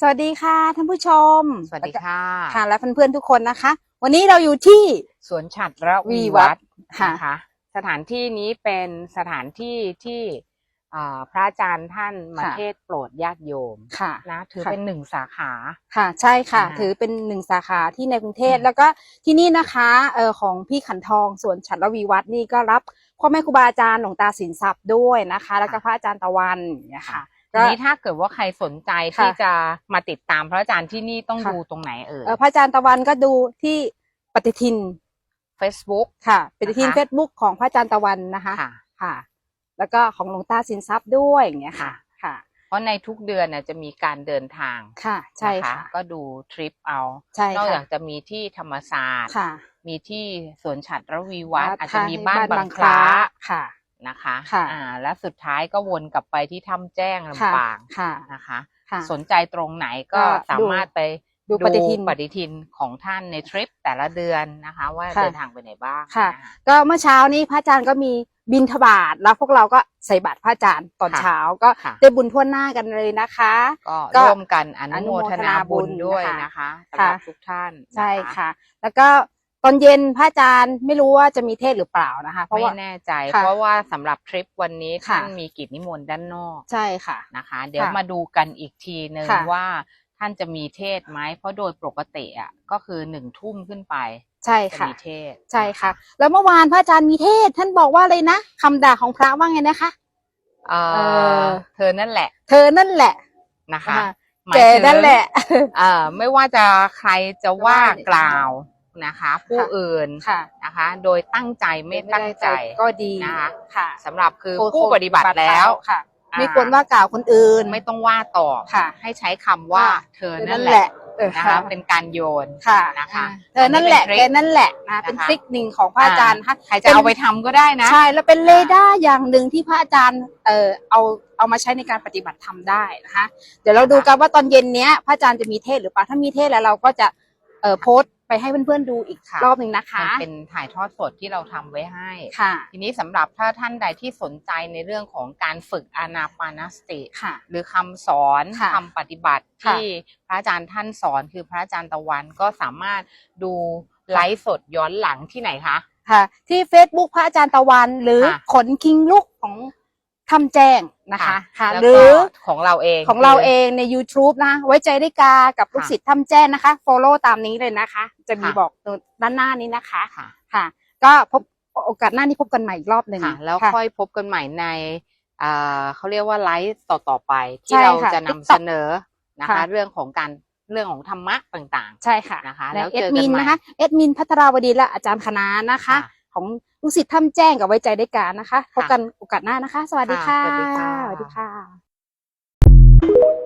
สวัสดีค่ะท่านผู้ชม สวัสดีค่ะ ค่ะและเพื่อนๆทุกคนนะคะ วันนี้เราอยู่ที่สวนฉัตรระวีวีวัวัฒฒน์น์ค่ะนะคะสถานที่นี้เป็นสถานที่ที่อ่าพระอาจารย์ท่านมาค่ะเทศน์โปรดญาติโยมค่ะนะถือค่ะเป็นหนึ่งสาขาค่ะ ใช่ค่ะอ่าถือเป็นหนึ่งสาขาที่ในกรุงเทพอืมแล้วก็ที่นี่นะคะเออของพี่ขันทองส่วนฉัตรระวีวัฒน์นี่ก็รับพ่อแม่ครูบาอาจารย์หลวงตาสินทรัพย์ด้วยนะคะ แล้วก็พระอาจารย์ตะวันอย่างเนี่ยค่ะที นี้ถ้าเกิดว่าใครสนใจที่ค่ะจะมาติดตามพระอาจารย์ที่นี่ต้องค่ะดูตรงไหนเอ่ยเออพระอาจารย์ตะวันก็ดูที่ปฏิทิน Facebook ค่ะปฏิทินนะคะเฟซบุ๊กของพระอาจารย์ตะวันนะคะค่ะค่ะ แล้วก็ของหลวงตาสินทรัพย์ด้วยอย่างเงี้ยค่ะค่ะ เพราะในทุกเดือนน่ะจะมีการเดินทางค่ะ ใช่นค่ะก็ดูทริปเอาใช่นอกค่ะจากจะมีที่ธรรมศาสตร์ค่ะมีที่สวนฉัตรระวีวัฒน์วัดอาจจะมีบ้านบ้านบาบางงคคล้าล้าค่ะ นะคะค่ะอ่าและสุดท้ายก็วนกลับไปที่ถ้ำแจ้งค่ะลำปางค่ะนะคะ ค่ะ สนใจตรงไหนก็ก็สามารถไปดูปฏิทิน ปฏิทินของท่านในทริปแต่ละเดือนนะคะ ว่าค่ะเดินทางไปไหนบ้างค่ะ น ก็เมื่อเช้านี้พระอาจารย์ก็มีบินทบาทแล้วพวกเราก็ใส่บาตรพระอาจารย์ตอนค่ะเช้าก็ค่ะ ได้บุญทั่วหน้ากันเลยนะคะ ก็ก็ร่วมกันอนุโมทนาบุญอนุโมทนาบุญด้วยนะคะนะคะสำหรับค่ะทุกท่านใช่นค่ะ แล้วก็ ตอนเย็นพระอาจารย์ไม่รู้ว่าจะมีเทศน์หรือเปล่านะคะ เพราะไม่ว่า แน่ใจ ค่ะเพราะว่าสำหรับทริปวันนี้ค่ะ ท่านมีกิจนิมนต์ด้านนอกใช่ค่ะ นะคะ เดี๋ยวค่ะมาดูกันอีกทีหนึ่งค่ะ ว่าท่านจะมีเทศน์ไหมเพราะโดยปกติอะก็คือหนึ่งทุ่มขึ้นไปใช่จะค่ะ มีเทศน์ใช่ค่ะ แล้วเมื่อวานพระอาจารย์มีเทศน์ท่านบอกว่าเลยนะคำด่าของพระว่าไงนะคะ เอ่เออ อเธอนั่นแหละเธอนั่นแหละนะคะนะคะหมายแกถึงนั่นแหละ เอ่อไม่ว่าจะใครจะว่าว่ากล่าว นะคะ ผู้ค่ะอื่นค่ะ นะคะ โดยตั้งใจไม่ตั้งใจก็ดีนะคะค่ะสำหรับคือโคผู้ปฏิบัติแล้วค่ะอ่าไม่ควรว่ากล่าวคนอื่นไม่ต้องว่าตอบค่ะ ให้ใช้คำว่าว่าเธอนั่นแหละเออนะคะเป็นการโยนค่ะนะคะเธอนั่นแหละอัแกนั่นแหละนะเป็นนะคะทริคหนึ่งของพระอาจารย์นะคะใครจะเอาไปทำก็ได้นะใช่แล้วเป็นเรดาร์อย่างหนึ่งที่พระอาจารย์เอ่อเอาเอามาใช้ในการปฏิบัติธรรมได้นะคะ เดี๋ยวเราดูกันว่าตอนเย็นเนี้ยพระอาจารย์จะมีเทศน์หรือเปล่าถ้ามีเทศน์แล้วเราก็จะเอ่อโพสต์ ไปให้เพื่อนๆดูอีกค่ะรอบหนึ่งนะคะมันเป็นถ่ายทอดสดที่เราทำไว้ให้ค่ะ ทีนี้สำหรับถ้าท่านใดที่สนใจในเรื่องของการฝึกอานาปานสติค่ะ หรือคำสอนค่ะคำปฏิบัติค่ะที่พระอาจารย์ท่านสอนคือพระอาจารย์ตะวันก็สามารถดูไลฟ์สดย้อนหลังที่ไหนคะค่ะ ที่ Facebook พระอาจารย์ตะวันหรือค่ะขนคิงลูกของ ทำแจ้งนะคะค่ะแล้วหรืก็อของเราเองของเราคืเองใน YouTube นะ ไว้ใจได้กากับลูกค่ะศิษย์ทำแจ้งนะคะ follow ตามนี้เลยนะคะ จะมีค่ะบอกตรงด้านหน้านี้นะคะค่ะค่ะ ก็พบโอกาสหน้านี้พบกันใหม่อีกรอบหนึ่งค่ะแล้วค่ะค่อยพบกันใหม่ในอ่าเขาเรียกว่าไลฟ์ต่อต่อๆไปใช่ที่เราค่ะจะนำ TikTok เสนอนะคะค่ะเรื่องของการเรื่องของธรรมะต่างใช่ค่ะนะคะ และแล้วเอ็เจดอกันมินใหม่นะคะเอ็ดมินพัทราวดีและอาจารย์คณะนะคะค่ะของ ลูกศิษย์ถ้ำแจ้งกับไว้ใจได้การนะคะพบกันโอกาสหน้านะคะ สวัสดีค่ะสวัสดีค่ะ